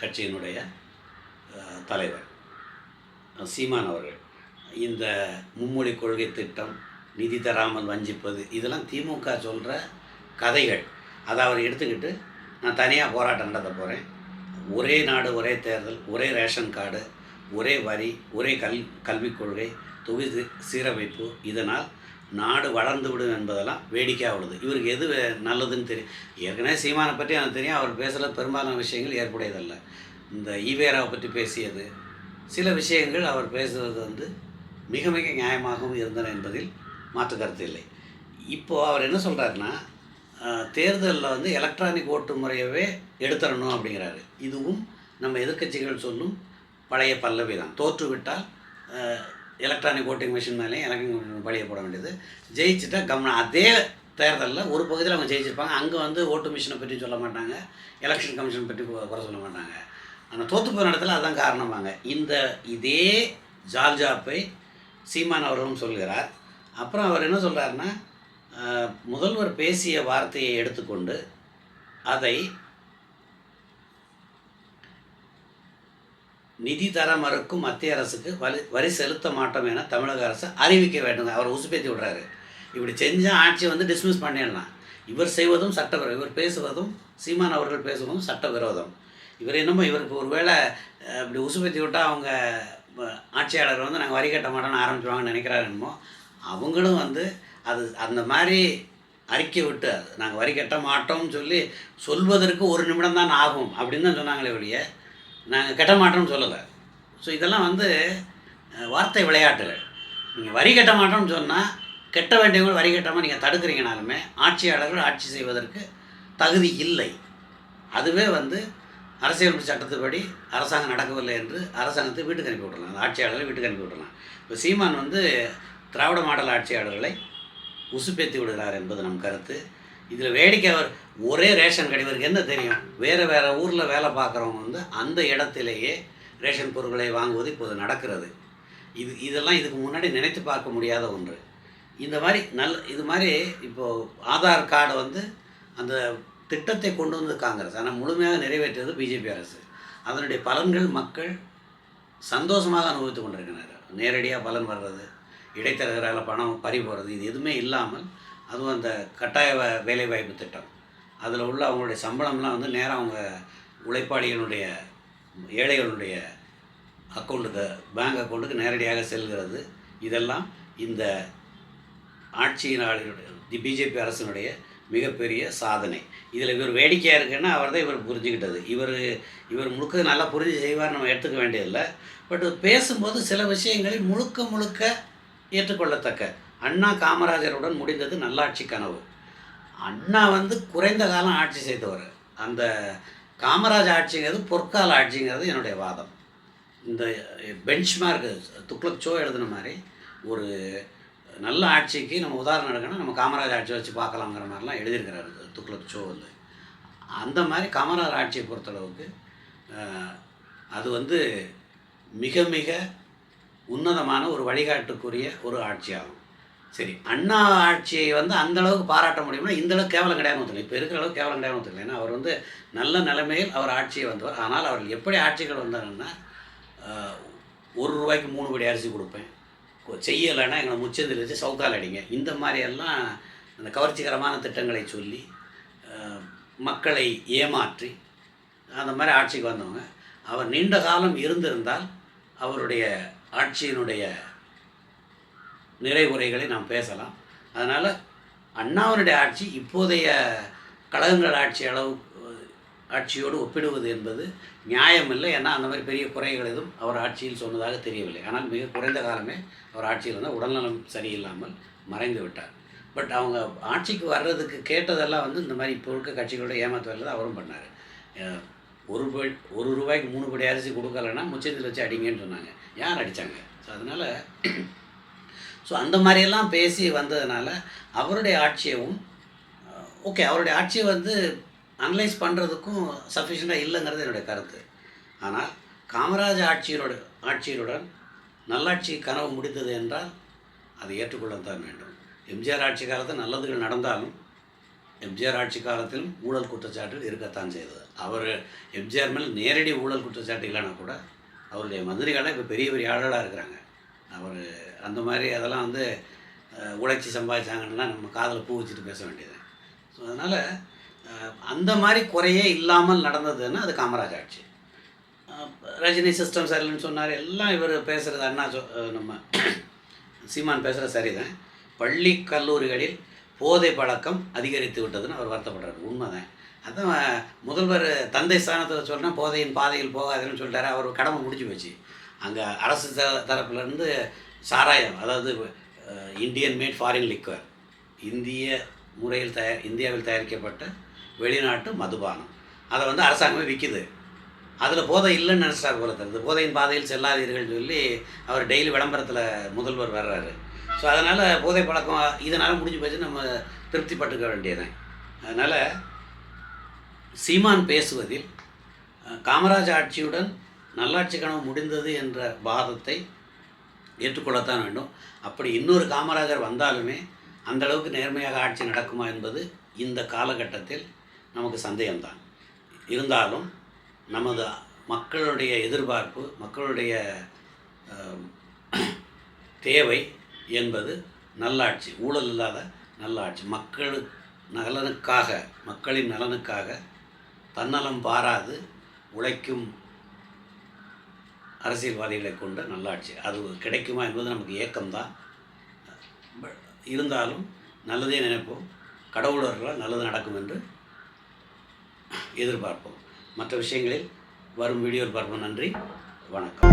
கட்சியினுடைய தலைவர். சீமான் அவர்கள். இந்த மும்மொழி கொள்கை திட்டம் நிதி தராமல் வஞ்சிப்பது இதெல்லாம் திமுக சொல்கிற கதைகள். அதை அவர் எடுத்துக்கிட்டு நான் தனியாக போராட்டம் நடத்த போகிறேன் ஒரே நாடு ஒரே தேர்தல் ஒரே ரேஷன் கார்டு ஒரே வரி ஒரே கல் கல்விக் கொள்கை தொகுதி சீரமைப்பு இதனால் நாடு வளர்ந்து விடும் என்பதெல்லாம் வேடிக்கையாக உள்ளது இவருக்கு எது வே- நல்லதுன்னு தெரியும் ஏற்கனவே சீமானை பற்றி எனக்கு தெரியும். அவர் பேசுகிற பெரும்பாலான விஷயங்கள் ஏற்புடையதல்ல. இந்த ஈவேராவை பற்றி பேசியது. சில விஷயங்கள் அவர் பேசுவது வந்து மிக மிக நியாயமாகவும் இருந்தன என்பதில் மாற்று கருத்து இல்லை. இப்போது அவர் என்ன சொல்கிறாருன்னா தேர்தலில் வந்து எலக்ட்ரானிக் ஓட்டு முறையவே எடுத்துடணும் அப்படிங்கிறாரு. இதுவும் நம்ம எதிர்க்கட்சிகள் சொல்லும் பழைய பல்லவி தான் தோற்றுவிட்டால் எலக்ட்ரானிக் ஓட்டிங் மிஷின் மேலேயும் எலக்ட்ரானிக் மிஷின் பழைய போட வேண்டியது. ஜெயிச்சுட்டா கவனம் அதே தேர்தலில் ஒரு பகுதியில் அவங்க ஜெயிச்சிருப்பாங்க. அங்கே வந்து ஓட்டு மிஷினை பற்றி சொல்ல மாட்டாங்க. எலெக்ஷன் கமிஷன் பற்றி குறை சொல்ல மாட்டாங்க. ஆனால் தோற்று போன இடத்துல அதான் காரணமாங்க. இந்த இதே ஜால்ஜாப்பை சீமான் அவர்களும் சொல்கிறார். அப்புறம் அவர் என்ன சொல்கிறாருன்னா முதல்வர் பேசிய வார்த்தையை எடுத்துக்கொண்டு அதை நிதி தர மறுக்கும் மத்திய அரசுக்கு வரி வரி செலுத்த மாட்டோம் என தமிழக அரசு அறிவிக்க வேண்டும். அவர் உசுப்பேத்தி விடுறாரு. இப்படி செஞ்ச ஆட்சி வந்து டிஸ்மிஸ் பண்ணிடலாம். இவர் செய்வதும் சட்டவிரோதம் இவர் பேசுவதும் சீமான் அவர்கள் பேசுவதும் சட்டவிரோதம். இவர் என்னமோ இவருக்கு ஒருவேளை வேளை இப்படி உசுப்பேத்தி விட்டால் அவங்க ஆட்சியாளர் வந்து நாங்கள் வரி கட்ட மாட்டோம்னு ஆரம்பிச்சுவாங்கன்னு நினைக்கிறாரு என்னமோ அவங்களும் வந்து அது அந்த மாதிரி அறிக்கை விட்டு நாங்கள் வரி கட்ட மாட்டோம்னு சொல்லி சொல்வதற்கு ஒரு நிமிடம் தான் ஆகும் அப்படின்னு தான் சொன்னாங்களே ஒழிய நாங்கள் கட்ட மாட்டோம்னு சொல்லலை. ஸோ இதெல்லாம் வந்து வார்த்தை விளையாட்டுகள் நீங்கள் வரி கட்ட மாட்டோம்னு சொன்னால் கெட்ட வேண்டியவங்க வரி கட்டாமல் நீங்கள் தடுக்கிறீங்கனாலுமே ஆட்சியாளர்கள் ஆட்சி செய்வதற்கு தகுதி இல்லை. அதுவே வந்து அரசியல் சட்டத்துப்படி அரசாங்கம் நடக்கவில்லை என்று அரசாங்கத்தை வீட்டுக்கு அனுப்பி விடலாம் அந்த ஆட்சியாளர்களை வீட்டுக்கு அனுப்பி விடலாம் இப்போ சீமான் வந்து திராவிட மாடல் ஆட்சியாளர்களை உசுப்பேத்தி விடுகிறார் என்பது நம் கருத்து. இதில் வேடிக்கை அவர் ஒரே ரேஷன் கடைவருக்கு என்ன தெரியும்? வேறு வேறு ஊரில் வேலை பார்க்குறவங்க வந்து அந்த இடத்திலேயே ரேஷன் பொருட்களை வாங்குவது இப்போது நடக்கிறது. இது இதெல்லாம் இதுக்கு முன்னாடி நினைத்து பார்க்க முடியாத ஒன்று. இந்த மாதிரி நல் இது மாதிரி இப்போது ஆதார் கார்டு வந்து அந்த திட்டத்தை கொண்டு வந்து காங்கிரஸ். ஆனால் முழுமையாக நிறைவேற்றியது பிஜேபி அரசு. அதனுடைய பலன்கள் மக்கள் சந்தோஷமாக அனுபவித்து கொண்டிருக்கிறார்கள். நேரடியாக பலன் வர்றது இடைத்தரகரால் பணம் பறி போகிறது இது எதுவுமே இல்லாமல் அதுவும் அந்த கட்டாய வேலைவாய்ப்பு திட்டம். அதில் உள்ள அவங்களுடைய சம்பளம்லாம் வந்து நேராக அவங்க உழைப்பாளிகளுடைய ஏழைகளுடைய அக்கௌண்ட்டுக்கு பேங்க் அக்கௌண்ட்டுக்கு நேரடியாக செல்கிறது. இதெல்லாம் இந்த ஆட்சியினாளுடைய பிஜேபி அரசினுடைய மிகப்பெரிய சாதனை. இதில் இவர் வேடிக்கையாக இருக்குன்னா அவர் தான் இவர் புரிஞ்சுக்கிட்டது. இவர் இவர் முழுக்க நல்லா புரிஞ்சு செய்வார் நம்ம எடுத்துக்க வேண்டியதில்லை. பட் பேசும்போது சில விஷயங்களை முழுக்க முழுக்க ஏற்றுக்கொள்ளத்தக்க. அண்ணா காமராஜருடன் முடிந்தது நல்லாட்சி கனவு. அண்ணா வந்து குறைந்த காலம் ஆட்சி செய்தவர். அந்த காமராஜ் ஆட்சிங்கிறது பொற்கால ஆட்சிங்கிறது என்னுடைய வாதம். இந்த பெஞ்ச்மார்க் துக்ளக் சோ எழுதின மாதிரி ஒரு நல்ல ஆட்சிக்கு நம்ம உதாரணம் எடுக்கணும் நம்ம காமராஜ் ஆட்சி வச்சு பார்க்கலாங்கிற மாதிரிலாம் எழுதியிருக்கிறாரு துக்ளக் சோ வந்து. அந்த மாதிரி காமராஜ் ஆட்சியை பொறுத்தளவுக்கு அது வந்து மிக மிக உன்னதமான ஒரு வழிகாட்டுக்குரிய ஒரு ஆட்சியாகும். சரி அண்ணா ஆட்சியை வந்து அந்த அளவுக்கு பாராட்ட முடியும்னா இந்த அளவுக்கு கேவலம் கிடையாது ஒத்துக்கல இப்போ இருக்கிற அளவுக்கு கேவலம் கிடையாது ஒத்துக்கல ஏன்னா அவர் வந்து நல்ல நிலைமையில் அவர் ஆட்சியை வந்தவர். ஆனால் அவர் எப்படி ஆட்சிகள் வந்தாருன்னா ஒரு ரூபாய்க்கு மூணு படி அரிசி கொடுப்பேன். செய்யலைன்னா எங்களை முச்சந்தில் வச்சு சவுக்கால் அடிங்க. இந்த மாதிரியெல்லாம் அந்த கவர்ச்சிகரமான திட்டங்களை சொல்லி மக்களை ஏமாற்றி அந்த மாதிரி ஆட்சிக்கு வந்தவங்க. அவர் நீண்ட காலம் இருந்திருந்தால் அவருடைய ஆட்சியினுடைய நிறைகுறைகளை நாம் பேசலாம். அதனால் அண்ணாவினுடைய ஆட்சி இப்போதைய கழகங்கள் ஆட்சி அளவு ஆட்சியோடு ஒப்பிடுவது என்பது நியாயமில்லை ஏன்னா அந்த மாதிரி பெரிய குறைகள் எதுவும் அவர் ஆட்சியில் சொன்னதாக தெரியவில்லை. ஆனால் மிக குறைந்த காலமே அவர் ஆட்சியில் வந்து உடல்நலம் சரியில்லாமல் மறைந்து விட்டார். பட் அவங்க ஆட்சிக்கு வர்றதுக்கு கேட்டதெல்லாம் வந்து இந்த மாதிரி இப்போ இருக்க கட்சிகளோட ஏமாத்து தான் அவரும் பண்ணார். ஒரு ஒரு ரூபாய்க்கு மூணு படி அரிசி கொடுக்கலன்னா முச்சத்தில் வச்சு அடிங்கன்னு சொன்னாங்க. யார் அடித்தாங்க ஸோ அதனால் ஸோ அந்த மாதிரியெல்லாம் பேசி வந்ததுனால அவருடைய ஆட்சியவும் ஓகே அவருடைய ஆட்சியை வந்து அனலைஸ் பண்ணுறதுக்கும் சஃபிஷியண்ட்டாக இல்லைங்கிறது என்னுடைய கருத்து. ஆனால் காமராஜ் ஆட்சியினோட ஆட்சியருடன் நல்லாட்சி கனவு முடித்தது என்றால் அதை ஏற்றுக்கொள்ளத்தான் வேண்டும். எம்ஜிஆர் ஆட்சி காலத்தில் நல்லதுகள் நடந்தாலும் எம்ஜிஆர் ஆட்சி காலத்திலும் ஊழல் குற்றச்சாட்டு இருக்கத்தான் செய்தது. அவர் எம்ஜிஆர் மேல் நேரடி ஊழல் குற்றச்சாட்டு இல்லைன்னா கூட அவருடைய மந்திரிகளாக இப்போ பெரிய பெரிய ஆளாக இருக்கிறாங்க. அவர் அந்த மாதிரி அதெல்லாம் வந்து அஹ், உழைச்சி சம்பாதிச்சாங்கன்னா நம்ம காதில் பூ வச்சுட்டு பேச வேண்டியது. ஸோ அதனால் அந்த மாதிரி குறையே இல்லாமல் நடந்ததுன்னா அது காமராஜ் ஆட்சி. ரஜினி சிஸ்டம் சரியில்லைன்னு சொன்னார். எல்லாம் இவர் பேசுகிறது அண்ணா சொ நம்ம சீமான் பேசுகிறது சரிதான். பள்ளி கல்லூரிகளில் போதை பழக்கம் அதிகரித்து விட்டதுன்னு அவர் வருத்தப்படுறாரு. உண்மைதான். அதான் முதல்வர் தந்தை ஸ்தானத்தை சொன்னால் போதையின் பாதையில் போகாதுன்னு சொல்லிட்டாரு. அவர் கடமை முடிஞ்சு போச்சு. அங்கே அரசு த தரப்புலேருந்து சாராயம் அதாவது இந்தியன் மேட் ஃபாரின் லிக்வர் இந்திய முறையில் தயார் இந்தியாவில் தயாரிக்கப்பட்ட வெளிநாட்டு மதுபானம். அதை வந்து அரசாங்கமே விற்கிது அதில் போதை இல்லைன்னு நினச்சிட்டார் போல தருது போதையின் பாதையில் செல்லாதீர்கள் சொல்லி அவர் டெய்லி விளம்பரத்தில் முதல்வர் வர்றாரு. ஸோ அதனால் போதை பழக்கம் இதனால் முடிஞ்சு போச்சு நம்ம திருப்திப்பட்டுக்க வேண்டியதுதான். அதனால் சீமான் பேசுவதில் காமராஜ் ஆட்சியுடன் நல்லாட்சி கனவு முடிந்தது என்ற வாதத்தை ஏற்றுக்கொள்ளத்தான் வேண்டும். அப்படி இன்னொரு காமராஜர் வந்தாலுமே அந்த அளவுக்கு நேர்மையாக ஆட்சி நடக்குமா என்பது இந்த காலகட்டத்தில் நமக்கு சந்தேகம்தான். இருந்தாலும் நமது மக்களுடைய எதிர்பார்ப்பு மக்களுடைய தேவை என்பது நல்லாட்சி ஊழல் இல்லாத நல்லாட்சி. மக்கள் நலனுக்காக மக்களின் நலனுக்காக தன்னலம் பாராது உழைக்கும் அரசியல்வாதிகளை கொண்ட நல்லாட்சி. அது கிடைக்குமா என்பது நமக்கு ஏக்கம்தான். இருந்தாலும் நல்லதே நினைப்போம். கடவுளர்களால் நல்லது நடக்கும் என்று எதிர்பார்ப்போம். மற்ற விஷயங்களில் வரும் வீடியோவில் பார்ப்போம். நன்றி. வணக்கம்.